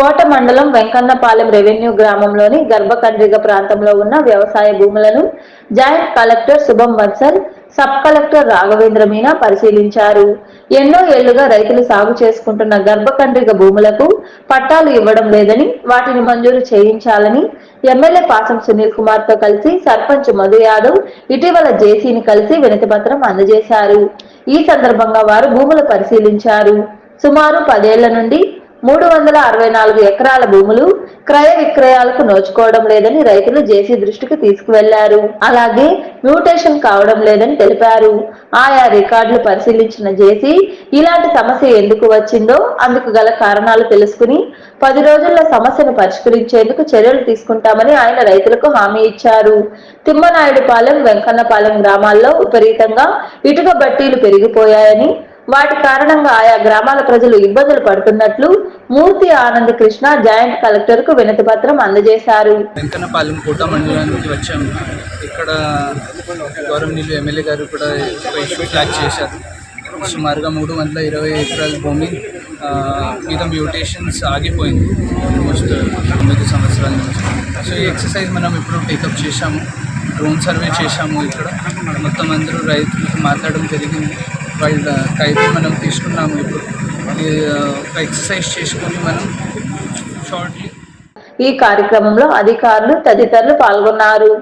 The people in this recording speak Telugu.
కోట మండలం వెంకన్నపాలెం రెవెన్యూ గ్రామంలోని గర్భకండ్రిగ ప్రాంతంలో ఉన్న వ్యవసాయ భూములను joint collector Shubham Vatsal sub collector Raghavendra Meena పరిశీలించారు. ఎన్నో ఏళ్ళుగా రైతులు సాగు చేసుకుంటున్న గర్భకండ్రిగ భూములకు పట్టాలు ఇవ్వడం లేదని వాటిని మంజూరు చేయించాలని ఎమ్మెల్యే పాసం సునీల్ కుమార్తో కలిసి సర్పంచ్ మధు యాదవ్ ఇటీవల జేసీని కలిసి వినతి పత్రం అందజేశారు. ఈ సందర్భంగా వారు భూములు పరిశీలించారు. సుమారు పదేళ్ళ నుండి మూడు వందల అరవై నాలుగు ఎకరాల భూములు క్రయ విక్రయాలకు నోచుకోవడం లేదని రైతులు జేసీ దృష్టికి తీసుకువెళ్ళారు. అలాగే మ్యూటేషన్ కావడం లేదని తెలిపారు. ఆయా రికార్డులు పరిశీలించిన జేసీ ఇలాంటి సమస్య ఎందుకు వచ్చిందో అందుకు గల కారణాలు తెలుసుకుని పది రోజుల్లో సమస్యను పరిష్కరించేందుకు చర్యలు తీసుకుంటామని ఆయన రైతులకు హామీ ఇచ్చారు. తిమ్మనాయుడుపాలెం వెంకన్నపాలెం గ్రామాల్లో విపరీతంగా ఇటుక బట్టీలు పెరిగిపోయాయని వాటి కారణంగా ఆయా గ్రామాల ప్రజలు ఇబ్బందులు పడుతున్నట్లు మూర్తి ఆనంద్ కృష్ణ జాయింట్ కలెక్టర్కు వినతి పత్రం అందజేశారు. వెంకన్నపాలెం కోట మండలానికి వచ్చాము ఇక్కడ గౌరవనీయులు ఎమ్మెల్యే గారు కూడా ఇష్యూ ఫ్లాగ్ చేశారు. సుమారుగా మూడు వందల ఇరవై ఎకరాల భూమి మీద మ్యూటేషన్స్ ఆగిపోయింది. ఆల్మోస్ట్ తొమ్మిది సంవత్సరాల నుంచి. సో ఈ ఎక్సర్సైజ్ మనం ఇప్పుడు టేకప్ చేశాము. డ్రోన్ సర్వే చేశాము ఇక్కడ. మొత్తం అందరూ రైతులతో మాట్లాడడం జరిగింది. వాళ్ళ కైతే మనం తీసుకున్నాము ఇప్పుడు. ఎక్సర్సైజ్ చేసుకొని మనం షార్ట్లీ ఈ కార్యక్రమంలో అధికారులు తదితరులు పాల్గొన్నారు.